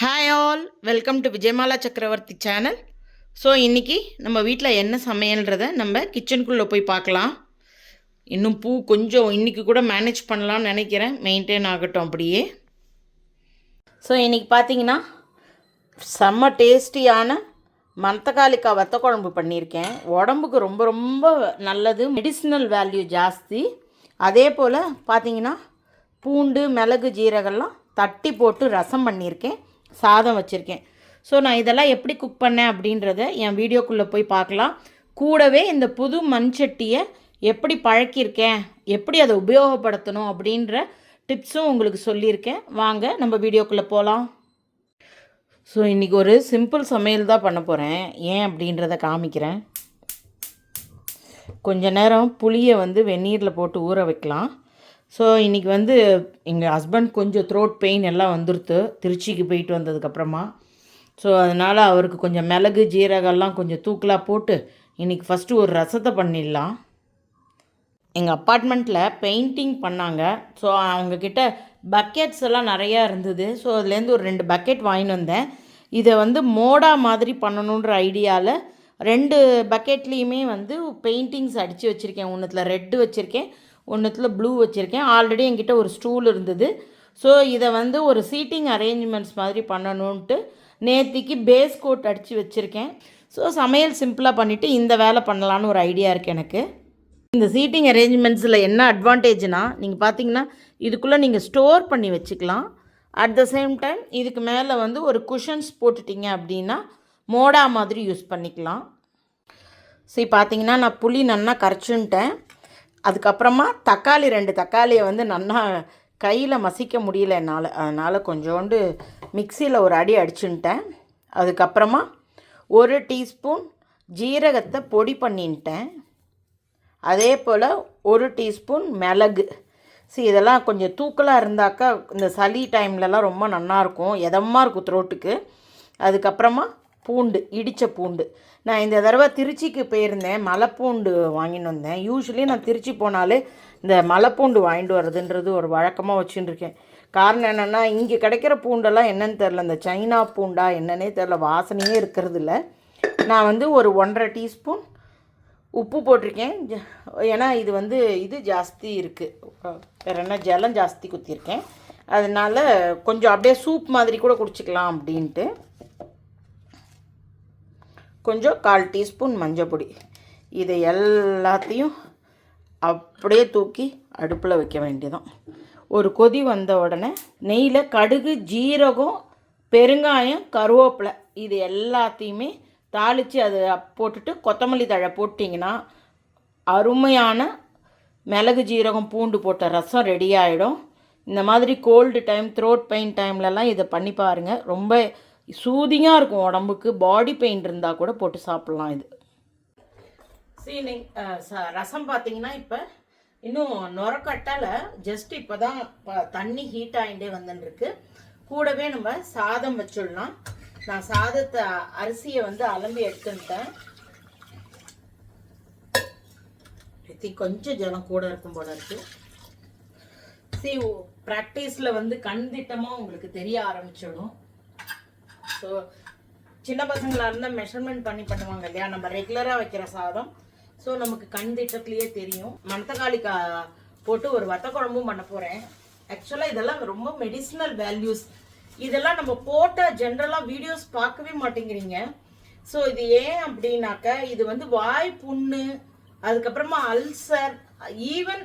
Hi all welcome to Vijayamala Chakravarthy channel so இன்றைக்கி நம்ம வீட்டில் என்ன சமையல்ன்றத நம்ம கிச்சனுக்குள்ளே போய் பார்க்கலாம். இன்னும் பூ கொஞ்சம் இன்றைக்கி கூட மேனேஜ் பண்ணலாம்னு நினைக்கிறேன். மெயின்டைன் ஆகட்டும் அப்படியே. ஸோ இன்றைக்கி பார்த்தீங்கன்னா செம்ம டேஸ்டியான மந்தக்காளிக்காய் வத்த குழம்பு பண்ணியிருக்கேன். உடம்புக்கு ரொம்ப ரொம்ப நல்லது. மெடிசினல் வேல்யூ ஜாஸ்தி. அதே போல் பார்த்தீங்கன்னா பூண்டு மிளகு ஜீரகம்லாம் தட்டி போட்டு ரசம் பண்ணியிருக்கேன். சாதம் வச்சுருக்கேன். ஸோ நான் இதெல்லாம் எப்படி குக் பண்ணேன் அப்படின்றத என் வீடியோக்குள்ளே போய் பார்க்கலாம். கூடவே இந்த புது மண் சட்டியை எப்படி பழக்கியிருக்கேன் எப்படி அதை உபயோகப்படுத்தணும் அப்படின்ற டிப்ஸும் உங்களுக்கு சொல்லியிருக்கேன். வாங்க நம்ம வீடியோக்குள்ளே போகலாம் ஸோ இன்றைக்கி ஒரு சிம்பிள் சமையல் தான் பண்ண போகிறேன் ஏன் அப்படின்றத காமிக்கிறேன். கொஞ்ச நேரம் புளியை வந்து வெந்நீரில் போட்டு ஊற வைக்கலாம். ஸோ இன்றைக்கி வந்து எங்கள் ஹஸ்பண்ட் கொஞ்சம் த்ரோட் பெயின் எல்லாம் வந்துருத்து. திருச்சிக்கு போயிட்டு வந்ததுக்கப்புறமா. ஸோ அதனால் அவருக்கு கொஞ்சம் மிளகு ஜீரகம்லாம் கொஞ்சம் தூக்கலாக போட்டு இன்றைக்கி ஃபஸ்ட்டு ஒரு ரசத்தை பண்ணிடலாம். எங்கள் அப்பார்ட்மெண்ட்டில் பெயிண்டிங் பண்ணாங்க. ஸோ அவங்கக்கிட்ட பக்கெட்ஸ் எல்லாம் நிறையா இருந்தது. ஸோ அதுலேருந்து ஒரு ரெண்டு பக்கெட் வாங்கிட்டு வந்தேன். இதை வந்து மோடா மாதிரி பண்ணணுன்ற ஐடியாவில் ரெண்டு பக்கெட்லேயுமே வந்து பெயிண்டிங்ஸ் அடித்து வச்சுருக்கேன். ஒன்றுத்தில் ரெட்டு வச்சுருக்கேன். ஒன்றுத்தில் ப்ளூ வச்சுருக்கேன். ஆல்ரெடி என்கிட்ட ஒரு ஸ்டூல் இருந்தது. ஸோ இதை வந்து ஒரு சீட்டிங் அரேஞ்ச்மெண்ட்ஸ் மாதிரி பண்ணணுன்ட்டு நேத்திக்கு பேஸ் கோட் அடித்து வச்சுருக்கேன். ஸோ சமையல் சிம்பிளாக பண்ணிவிட்டு இந்த வேலை பண்ணலான்னு ஒரு ஐடியா இருக்குது எனக்கு. இந்த சீட்டிங் அரேஞ்ச்மெண்ட்ஸில் என்ன அட்வான்டேஜ்னா நீங்கள் பார்த்தீங்கன்னா இதுக்குள்ளே நீங்கள் ஸ்டோர் பண்ணி வச்சுக்கலாம். அட் த சேம் டைம் இதுக்கு மேலே வந்து ஒரு குஷன்ஸ் போட்டுட்டிங்க அப்படின்னா மோடா மாதிரி யூஸ் பண்ணிக்கலாம். சரி பார்த்தீங்கன்னா நான் புளி நல்லா கரைச்சுன்ட்டேன் அதுக்கப்புறமா தக்காளி ரெண்டு தக்காளியை வந்து நன்னா கையில் மசிக்க முடியல. என்னால் அதனால் கொஞ்சோண்டு மிக்சியில் ஒரு அடி அடிச்சுன்ட்டேன். அதுக்கப்புறமா ஒரு டீஸ்பூன் ஜீரகத்தை பொடி பண்ணின்ட்டேன். அதே போல் ஒரு டீஸ்பூன் மிளகு. சரி இதெல்லாம் கொஞ்சம் தூக்கலாக இருந்தாக்கா இந்த சளி டைம்லலாம் ரொம்ப நல்லாயிருக்கும் எதமாக இருக்கும் த்ரோட்டுக்கு அதுக்கப்புறமா பூண்டு இடித்த பூண்டு. நான் இந்த தடவை திருச்சிக்கு போயிருந்தேன். மலைப்பூண்டு வாங்கிட்டு வந்தேன். யூஸ்வலி நான் திருச்சி போனாலே இந்த மலைப்பூண்டு வாங்கிட்டு வர்றதுன்றது ஒரு வழக்கமாக வச்சுட்டு இருக்கேன் காரணம் என்னென்னா இங்கே கிடைக்கிற பூண்டெல்லாம் என்னன்னு தெரில இந்த சைனா பூண்டா என்னன்னே தெரில வாசனையே இருக்கிறது இல்லை நான் வந்து ஒரு ஒன்றரை டீஸ்பூன் உப்பு போட்டிருக்கேன். ஜ- ஏன்னா இது வந்து இது ஜாஸ்தி இருக்குது வேற என்ன ஜலம் ஜாஸ்தி குத்திருக்கேன் அதனால் கொஞ்சம் அப்படியே சூப் மாதிரி கூட குடிச்சிக்கலாம் அப்படின்ட்டு. கொஞ்சம் கால் டீஸ்பூன் மஞ்சள் பொடி. இதை எல்லாத்தையும் அப்படியே தூக்கி அடுப்பில் வைக்க வேண்டியதான் ஒரு கொதி வந்த உடனே நெய்யில் கடுகு ஜீரகம் பெருங்காயம் கருவேப்பிலை இது எல்லாத்தையுமே தாளித்து அதை போட்டுட்டு கொத்தமல்லி தழை போட்டிங்கன்னா அருமையான மிளகு ஜீரகம் பூண்டு போட்ட ரசம் ரெடி ஆகிடும் இந்த மாதிரி கோல்டு டைம் த்ரோட் பெயின் டைம்லலாம் இதை பண்ணி பாருங்கள் ரொம்ப சூதிங்காக இருக்கும் உடம்புக்கு பாடி பெயின் இருந்தால் கூட போட்டு சாப்பிட்லாம் இது. சீனி ரசம் பார்த்தீங்கன்னா இப்போ இன்னும் நுரக்கட்டலை ஜஸ்ட் இப்போ தான் தண்ணி ஹீட் ஆகிட்டே வந்துருக்கு கூடவே நம்ம சாதம் வச்சிடலாம். நான் சாதத்தை அரிசியை வந்து அலம்பி எடுத்துட்டேன் கொஞ்சம் ஜலம் கூட இருக்கும் போல இருக்கு. சி ப்ராக்டிஸில் வந்து கண் திட்டமாக உங்களுக்கு தெரிய ஆரம்பிச்சிடும். ஸோ சின்ன பசங்களாக இருந்தால் மெஷர்மெண்ட் பண்ணி பண்ணுவாங்க இல்லையா? நம்ம ரெகுலராக வைக்கிற சாதம். ஸோ நமக்கு கண் திட்டத்துலேயே தெரியும். மணத்தக்காளி கா போட்டு ஒரு வத்த குழம்பும் பண்ண போகிறேன் ஆக்சுவலாக இதெல்லாம் ரொம்ப மெடிசினல் வேல்யூஸ் இதெல்லாம் நம்ம போட்டால் ஜென்ரலாக வீடியோஸ் பார்க்கவே மாட்டேங்கிறீங்க. ஸோ இது ஏன் அப்படின்னாக்க இது வந்து வாய் புண்ணு அதுக்கப்புறமா அல்சர் ஈவன்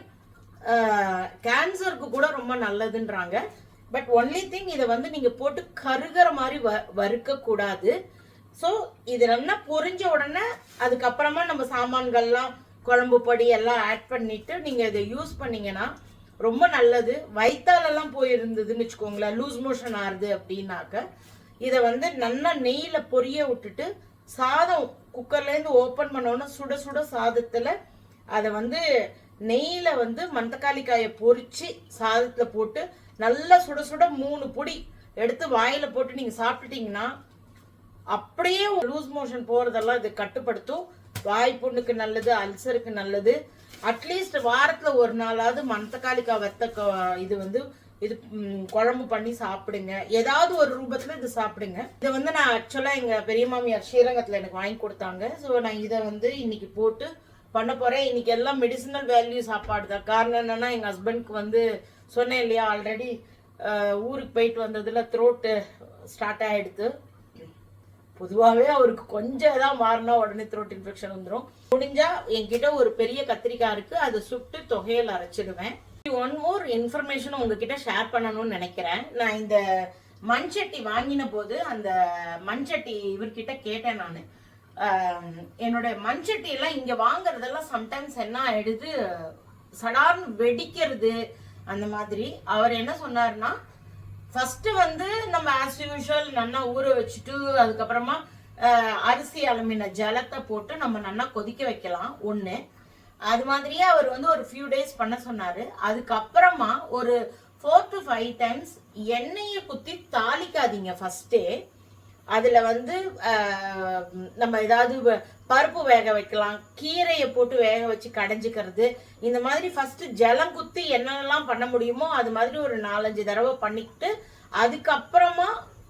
கேன்சருக்கு கூட ரொம்ப நல்லதுன்றாங்க. பட் ஒன்லி திங் இதை வந்து நீங்க போட்டு கருகிற மாதிரி வ வறுக்க கூடாது ஸோ இது நல்லா பொரிஞ்ச உடனே அதுக்கப்புறமா நம்ம சாமான்கள்லாம் குழம்பு பொடி எல்லாம் ஆட் பண்ணிட்டு நீங்க இதை யூஸ் பண்ணீங்கன்னா ரொம்ப நல்லது. வயிற்றாலெல்லாம் போயிருந்ததுன்னு வச்சுக்கோங்களேன் லூஸ் மோஷன் ஆறுது அப்படின்னாக்க இதை வந்து நல்லா நெய்யில் பொரிய விட்டுட்டு சாதம் குக்கர்லேருந்து ஓப்பன் பண்ணோன்னா சுட சுட சாதத்தில் அதை வந்து நெய்யில் வந்து மந்தக்காளி காயை சாதத்தில் போட்டு நல்லா சுட சுட மூணு பொடி எடுத்து வாயில் போட்டு நீங்கள் சாப்பிட்டுட்டீங்கன்னா அப்படியே லூஸ் மோஷன் போகிறதெல்லாம் இது கட்டுப்படுத்தும். வாய் புண்ணுக்கு நல்லது அல்சருக்கு நல்லது. அட்லீஸ்ட் வாரத்தில் ஒரு நாளாவது மணத்தக்காளிக்காய் வெத்த இது வந்து இது குழம்பு பண்ணி சாப்பிடுங்க. ஏதாவது ஒரு ரூபத்தில் இது சாப்பிடுங்க. இதை வந்து நான் ஆக்சுவலாக எங்கள் பெரிய மாமியார் ஸ்ரீரங்கத்தில் எனக்கு வாங்கி கொடுத்தாங்க. ஸோ நான் இதை வந்து இன்னைக்கு போட்டு பண்ண போகிறேன் இன்னைக்கு எல்லாம் மெடிசினல் வேல்யூ சாப்பாடு தான். காரணம் என்னன்னா எங்கள் ஹஸ்பண்ட்க்கு வந்து சொன்னேன் இல்லையா ஆல்ரெடி ஊருக்கு போயிட்டு வந்ததுல த்ரோட்டு ஸ்டார்ட் ஆகிடுது பொதுவாகவே அவருக்கு கொஞ்சம் ஏதாவது மாறினா உடனே த்ரோட் இன்ஃபெக்ஷன் வந்துடும் முடிஞ்சா என்கிட்ட ஒரு பெரிய கத்திரிக்காய் இருக்கு. அதை சுட்டு தொகையில் அரைச்சிடுவேன். ஒன் மோர் இன்ஃபர்மேஷன் உங்ககிட்ட ஷேர் பண்ணணும்னு நினைக்கிறேன். நான் இந்த மண்சட்டி வாங்கின போது அந்த மண்சட்டி இவர்கிட்ட கேட்டேன் நான். என்னோட மண் இங்கே எல்லாம் இங்க வாங்குறதெல்லாம் சம்டைம்ஸ் என்ன ஆயிடுது? சடார்னு வெடிக்கிறது அந்த மாதிரி. அவர் என்ன சொன்னாருன்னா ஃபர்ஸ்ட் வந்து நம்ம ஆஸ் யூஷுவல் நல்லா ஊற வச்சுட்டு அதுக்கப்புறமா அரிசி அலமின ஜலத்தை போட்டு நம்ம நல்லா கொதிக்க வைக்கலாம் ஒன்று அது மாதிரியே அவர் வந்து ஒரு ஃபியூ டேஸ் பண்ண சொன்னாரு. அதுக்கப்புறமா ஒரு ஃபோர் டு ஃபைவ் டைம்ஸ் எண்ணெயை குத்தி தாளிக்காதீங்க ஃபர்ஸ்டே அதில் வந்து நம்ம ஏதாவது வ- பருப்பு வேக வைக்கலாம் கீரையை போட்டு வேக வச்சு கடைஞ்சிக்கிறது. இந்த மாதிரி ஃபஸ்ட்டு ஜலம் குத்தி என்னென்னலாம் பண்ண முடியுமோ அது மாதிரி ஒரு நாலஞ்சு தடவை பண்ணிக்கிட்டு அதுக்கப்புறமா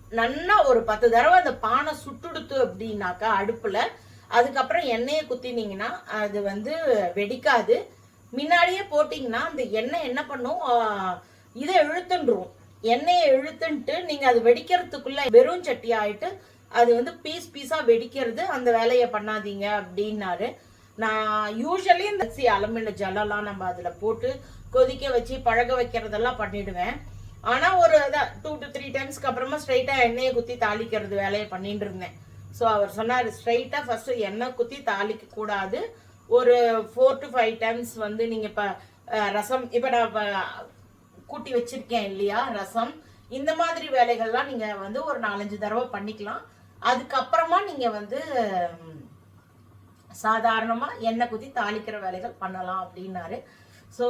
நல்லா ஒரு பத்து தடவை அந்த பானை சுட்டுடுத்து அப்படின்னாக்கா அடுப்பில் அதுக்கப்புறம் எண்ணெயை குத்தினீங்கன்னா அது வந்து வெடிக்காது. முன்னாடியே போட்டிங்கன்னா அந்த எண்ணெய் என்ன பண்ணும்? இதை இழுத்துன்றும். எண்ணெயை இழுத்துன்ட்டு நீங்கள் அது வெடிக்கிறதுக்குள்ளே வெறும் சட்டி ஆகிட்டு அது வந்து பீஸ் பீஸாக வெடிக்கிறது அந்த வேலையை பண்ணாதீங்க அப்படின்னாரு. நான் யூஸ்வலி இந்த அரிசி அலமின ஜலம்லாம் நம்ம அதில் போட்டு கொதிக்க வச்சு பழக வைக்கிறதெல்லாம் பண்ணிடுவேன். ஆனால் ஒரு டூ டு த்ரீ டைம்ஸ்க்கு அப்புறமா ஸ்ட்ரைட்டாக எண்ணெயை குத்தி தாளிக்கிறது வேலையை பண்ணிட்டு இருந்தேன். ஸோ அவர் சொன்னார் ஸ்ட்ரைட்டாக ஃபஸ்ட்டு எண்ணெய் குத்தி தாளிக்க கூடாது. ஒரு ஃபோர் டு ஃபைவ் டைம்ஸ் வந்து நீங்கள் இப்போ ரசம் இப்போ நான் கூட்டி வச்சிருக்கேன் இல்லையா ரசம். இந்த மாதிரி வேலைகள்லாம் நீங்க வந்து ஒரு நாலஞ்சு தடவை பண்ணிக்கலாம். அதுக்கப்புறமா நீங்க வந்து சாதாரணமாக சாதாரணமா எண்ணெய் குத்தி தாளிக்கிற வேலைகள் பண்ணலாம் அப்படின்னாரு. ஸோ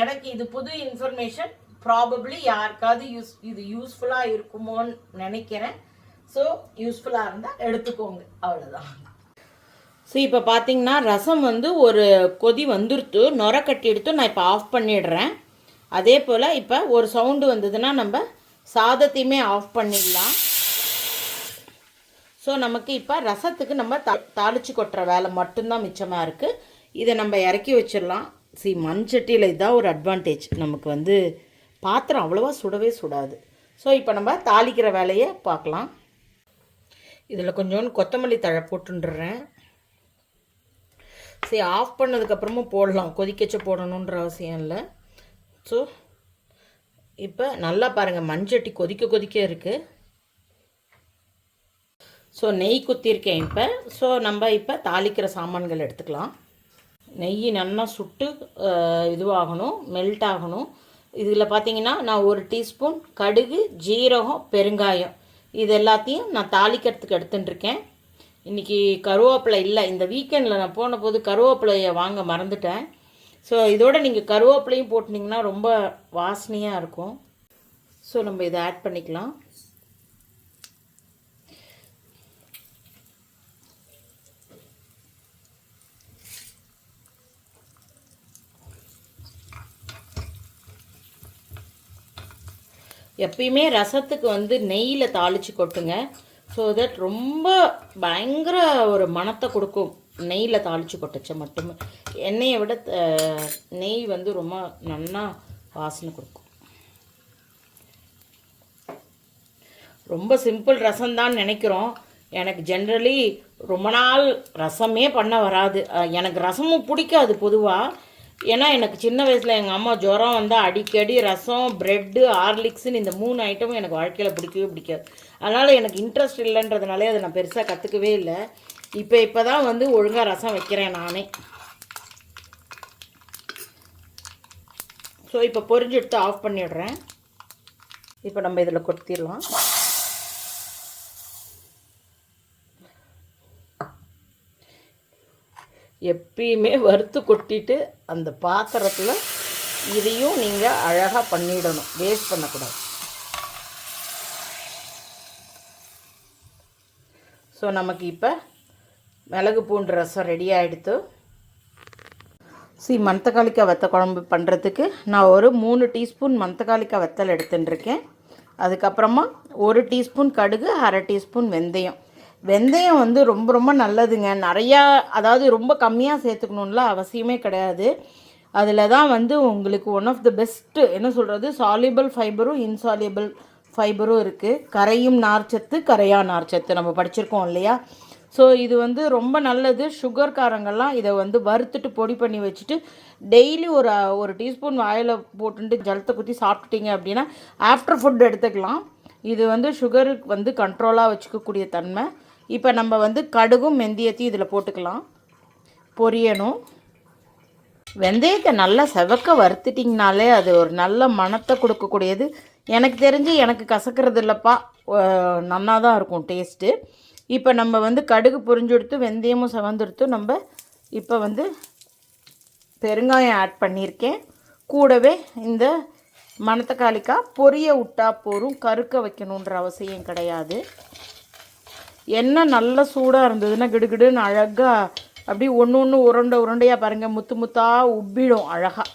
எனக்கு இது புது இன்ஃபர்மேஷன். ப்ராபப்ளி யாருக்காவது யூஸ் இது யூஸ்ஃபுல்லாக இருக்குமோன்னு நினைக்கிறேன். ஸோ யூஸ்ஃபுல்லாக இருந்தால் எடுத்துக்கோங்க. அவ்வளோதான் ஸோ இப்போ பார்த்தீங்கன்னா ரசம் வந்து ஒரு கொதி வந்துருத்து நுர கட்டி எடுத்து நான் இப்போ ஆஃப் பண்ணிடுறேன். அதே போல் இப்போ ஒரு சவுண்டு வந்ததுன்னா நம்ம சாதத்தையுமே ஆஃப் பண்ணிடலாம். ஸோ நமக்கு இப்போ ரசத்துக்கு நம்ம தா தாளிச்சு கொட்டுற வேலை மட்டும்தான் மிச்சமாக இருக்குது இதை நம்ம இறக்கி வச்சிடலாம். சி மண்சட்டியில் இதுதான் ஒரு அட்வான்டேஜ் நமக்கு வந்து பாத்திரம் அவ்வளோவா சுடவே சுடாது. ஸோ இப்போ நம்ம தாளிக்கிற வேலையை பார்க்கலாம். இதில் கொஞ்சோண்டு கொத்தமல்லி தழை போட்டுன்றேன் சரி ஆஃப் பண்ணதுக்கப்புறமும் போடலாம். கொதிக்கச்ச போடணுன்ற அவசியம் இல்லை. ஸோ இப்போ நல்லா பாருங்கள் மண்சட்டி கொதிக்க கொதிக்க இருக்குது ஸோ நெய் குத்திருக்கேன் இப்போ. ஸோ நம்ம இப்போ தாளிக்கிற சாமான்கள் எடுத்துக்கலாம். நெய் நல்லா சுட்டு இதுவாகணும் மெல்ட் ஆகணும். இதில் பார்த்தீங்கன்னா நான் ஒரு டீஸ்பூன் கடுகு ஜீரகம் பெருங்காயம். இது எல்லாத்தையும் நான் தாளிக்கிறதுக்கு எடுத்துட்டுருக்கேன். இன்றைக்கி கருவேப்பிலை இல்லை. இந்த வீக்கெண்டில் நான் போன போது கருவேப்பிலையை வாங்க மறந்துட்டேன். ஸோ இதோட நீங்கள் கருவேப்பிலையும் போட்டிங்கன்னா ரொம்ப வாசனையாக இருக்கும். ஸோ நம்ம இதை ஆட் பண்ணிக்கலாம். எப்பயுமே ரசத்துக்கு வந்து நெய்யில் தாளித்து கொட்டுங்க. ஸோ தட் ரொம்ப பயங்கர ஒரு மனத்தை கொடுக்கும். நெய்யில் தாளித்து கொட்டுச்ச. மட்டுமே எண்ணெயை விட நெய் வந்து ரொம்ப நல்லா வாசனை கொடுக்கும். ரொம்ப சிம்பிள் ரசம் தான் நினைக்கிறோம். எனக்கு ஜென்ரலி ரொம்ப நாள் ரசமே பண்ண வராது. எனக்கு ரசமும் பிடிக்காது பொதுவாக ஏன்னா எனக்கு சின்ன வயசில் எங்கள் அம்மா ஜுரம் வந்தால் அடிக்கடி ரசம் ப்ரெட்டு ஹார்லிக்ஸ்னு இந்த மூணு ஐட்டமும் எனக்கு வாழ்க்கையில் பிடிக்கவே பிடிக்காது. அதனால் எனக்கு இன்ட்ரெஸ்ட் இல்லைன்றதுனாலே அதை நான் பெருசாக கற்றுக்கவே இல்லை. இப்போ இப்போ தான் வந்து ஒழுங்காக ரசம் வைக்கிறேன் நானே. ஸோ இப்போ பொரிஞ்சு எடுத்து ஆஃப் பண்ணிடுறேன். இப்போ நம்ம இதில் கொத்திடலாம் எப்பயுமே வறுத்து கொட்டிட்டு அந்த பாத்திரத்தில் இதையும் நீங்கள் அழகாக பண்ணிடணும். வேஸ்ட் பண்ணக்கூடாது. ஸோ நமக்கு இப்போ மிளகு பூண்டு ரசம் ரெடி ஆகிடுத்து சி மணத்தக்காளிக்காய் வத்த குழம்பு பண்ணுறதுக்கு நான் ஒரு மூணு டீஸ்பூன் மணத்தக்காளிக்காய் வத்தல் எடுத்துட்டுருக்கேன். அதுக்கப்புறமா ஒரு டீஸ்பூன் கடுகு அரை டீஸ்பூன் வெந்தயம். வெந்தயம் வந்து ரொம்ப ரொம்ப நல்லதுங்க. நிறையா அதாவது ரொம்ப கம்மியாக சேர்த்துக்கணுன்ல அவசியமே கிடையாது. அதில் தான் வந்து உங்களுக்கு ஒன் ஆஃப் த பெஸ்ட்டு என்ன சொல்கிறது சாலியபிள் ஃபைபரும் இன்சாலியபிள் ஃபைபரும் இருக்குது கரையும் நார்ச்சத்து கரையா நார்ச்சத்து. நம்ம படிச்சிருக்கோம் இல்லையா? ஸோ இது வந்து ரொம்ப நல்லது. சுகர்காரங்கள்லாம் இதை வந்து வறுத்துட்டு பொடி பண்ணி வச்சுட்டு டெய்லி ஒரு ஒரு டீஸ்பூன் வாயில் போட்டுட்டு ஜலத்தை குத்தி சாப்பிட்டுட்டீங்க அப்படின்னா ஆஃப்டர் ஃபுட் எடுத்துக்கலாம். இது வந்து சுகருக்கு வந்து கண்ட்ரோலாக வச்சுக்கக்கூடிய தன்மை. இப்போ நம்ம வந்து கடுகும் மெந்தியத்தையும் இதில் போட்டுக்கலாம். பொரியணும். வெந்தயத்தை நல்லா செவக்க வறுத்துட்டிங்கனாலே அது ஒரு நல்ல மனத்தை கொடுக்கக்கூடியது. எனக்கு தெரிஞ்சு எனக்கு கசக்கிறது இல்லைப்பா. நல்லா தான் இருக்கும் டேஸ்ட்டு இப்போ நம்ம வந்து கடுகு பொரிஞ்செடுத்து வெந்தயமும் சவந்தெடுத்து நம்ம இப்போ வந்து பெருங்காயம் ஆட் பண்ணியிருக்கேன். கூடவே இந்த மணத்தக்காளிக்காய் பொரிய விட்டா போரும் கருக்க வைக்கணுன்ற அவசியம் கிடையாது. எண்ணெய் நல்ல சூடாக இருந்ததுன்னா கிடுகிடுன்னு அழகாக அப்படி ஒன்று ஒன்று உருண்டை உருண்டையாக பாருங்கள் முத்து முத்தாக உப்பிடும் அழகாக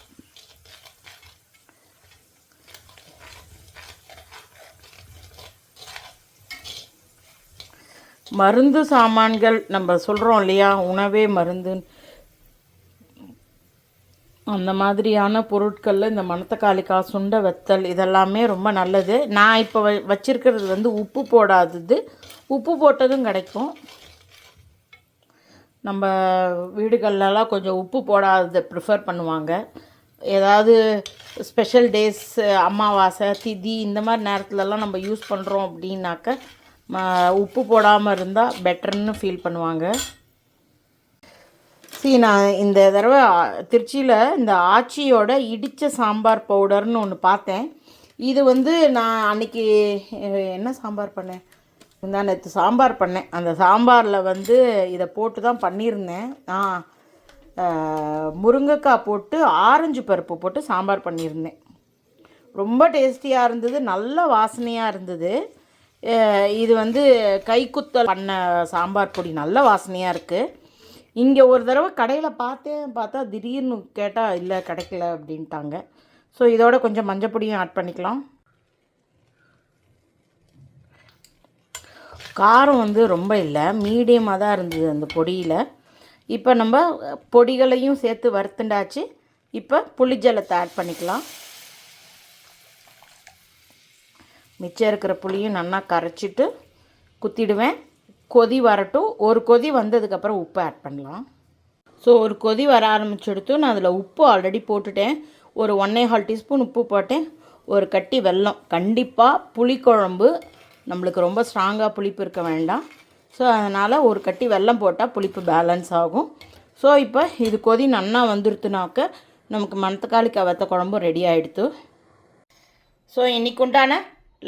மருந்து சாமான்கள் நம்ம சொல்கிறோம் இல்லையா? உணவே மருந்து. அந்த மாதிரியான பொருட்களில் இந்த மணத்தக்காளிக்காய் சுண்டை வெத்தல் இதெல்லாமே ரொம்ப நல்லது. நான் இப்போ வ வச்சுருக்கிறது வந்து உப்பு போடாதது. உப்பு போட்டதும் கிடைக்கும். நம்ம வீடுகள்லலாம் கொஞ்சம் உப்பு போடாததை ப்ரிஃபர் பண்ணுவாங்க. ஏதாவது ஸ்பெஷல் டேஸ் அமாவாசை திதி இந்த மாதிரி நேரத்துலலாம் நம்ம யூஸ் பண்ணுறோம் அப்படின்னாக்க உப்பு போடாமல் இருந்தால் பெட்டர்னு ஃபீல் பண்ணுவாங்க. சி நான் இந்த தடவை திருச்சியில் இந்த ஆச்சியோட இடித்த சாம்பார் பவுடர்னு ஒன்று பார்த்தேன். இது வந்து நான் அன்றைக்கி என்ன சாம்பார் பண்ணேன்? நான் நேற்று சாம்பார் பண்ணேன். அந்த சாம்பாரில் வந்து இதை போட்டு தான் பண்ணியிருந்தேன். ஆ முருங்கைக்காய் போட்டு ஆரஞ்சு பருப்பு போட்டு சாம்பார் பண்ணியிருந்தேன். ரொம்ப டேஸ்டியாக இருந்தது நல்ல வாசனையாக இருந்தது. இது வந்து கைக்குத்தல் பண்ண சாம்பார் பொடி நல்ல வாசனையாக இருக்குது இங்கே ஒரு தடவை கடையில் பார்த்தேன் பார்த்தா திடீர்னு கேட்டால் இல்லை கிடைக்கல அப்படின்ட்டாங்க. ஸோ இதோட கொஞ்சம் மஞ்சள் பொடியும் ஆட் பண்ணிக்கலாம். காரம் வந்து ரொம்ப இல்லை. மீடியமாக தான் இருந்தது அந்த பொடியில். இப்போ நம்ம பொடிகளையும் சேர்த்து வறுத்துண்டாச்சு. இப்போ புளிஜலத்தை ஆட் பண்ணிக்கலாம். மிச்சம் இருக்கிற புளியும் நல்லா கரைச்சிட்டு குத்திடுவேன். கொதி வரட்டும். ஒரு கொதி வந்ததுக்கப்புறம் உப்பு ஆட் பண்ணலாம். ஸோ ஒரு கொதி வர ஆரம்பிச்செடுத்து நான் அதில் உப்பு ஆல்ரெடி போட்டுட்டேன். ஒரு ஒன்னே ஹால் டீஸ்பூன் உப்பு போட்டேன். ஒரு கட்டி வெல்லம். கண்டிப்பாக புளிக்குழம்பு நம்மளுக்கு ரொம்ப ஸ்ட்ராங்காக புளிப்பு இருக்க வேண்டாம். ஸோ அதனால் ஒரு கட்டி வெல்லம் போட்டால் புளிப்பு பேலன்ஸ் ஆகும். ஸோ இப்போ இது கொதி நன்னா வந்துருத்துனாக்க நமக்கு மணத்தக்காளி கவத்த குழம்பும் ரெடி ஆகிடுத்து ஸோ இன்றைக்கு உண்டான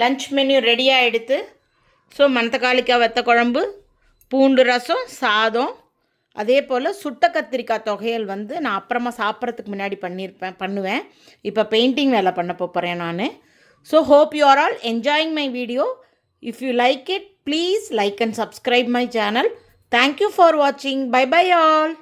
லன்ச் மெனு ரெடியாக எடுத்து ஸோ மணத்தக்காளிக்காய் வத்த குழம்பு பூண்டு ரசம் சாதம். அதே போல் சுட்ட கத்திரிக்காய் தொகையல் வந்து நான் அப்புறமா சாப்பிட்றதுக்கு முன்னாடி பண்ணியிருப்பேன் பண்ணுவேன். இப்போ பெயிண்டிங் வேலை பண்ண போகிறேன் நான். So hope you are all enjoying my video if you like it please like and subscribe my channel thank you for வாட்சிங் பை பை ஆல்